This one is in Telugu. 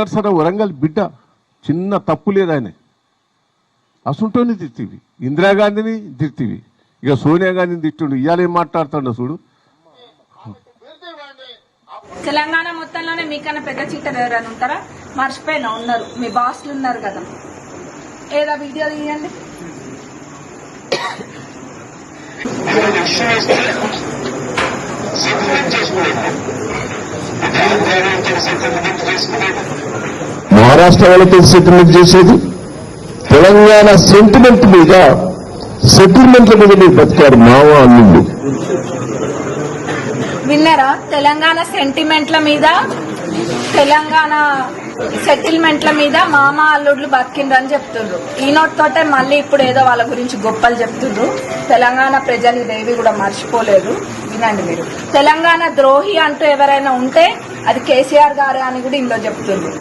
నరసర వరంగల్ బిడ్డ చిన్న తప్పు లేదు ఆయన. అసుంటోని తిట్టివి ఇందిరాగాంధీని తిట్టివి ఇక సోనియా గాంధీని తిట్టుండు. ఇవాళ ఏం మాట్లాడుతుండో చూడు. తెలంగాణ మొత్తంలోనే మీకన్నా పెద్ద చీటర్ ఎవరైనా ఉంటారా? మర్చిపోయినా ఉన్నారు. మీ బాస్లు ఉన్నారు కదా. ఏదో వీడియో తీయండి. విషయం వేస్తే సెటిల్మెంట్ చేసుకునేది అంటే ఆంధ్ర సెటిల్మెంట్ చేసుకునేది మహారాష్ట్ర వాళ్ళతో సెటిల్మెంట్ చేసేది? తెలంగాణ సెంటిమెంట్ మీద సెటిల్మెంట్ల మీద మీరు బతికారు మావా అల్లుళ్ళు విన్నారా? తెలంగాణ సెంటిమెంట్ల మీద తెలంగాణ సెటిల్మెంట్ల మీద మామ అల్లుడ్లు బతికిండ్రు అని చెప్తుండ్రు. ఈ నోట్ తోటే మళ్ళీ ఇప్పుడు ఏదో వాళ్ళ గురించి గొప్పలు చెప్తుండ్రు. తెలంగాణ ప్రజలు ఇదేవి కూడా మర్చిపోలేదు. వినండి మీరు. తెలంగాణ ద్రోహి అంటూ ఎవరైనా ఉంటే అది కేసీఆర్ గారే అని కూడా ఇందులో చెప్తుండ్రు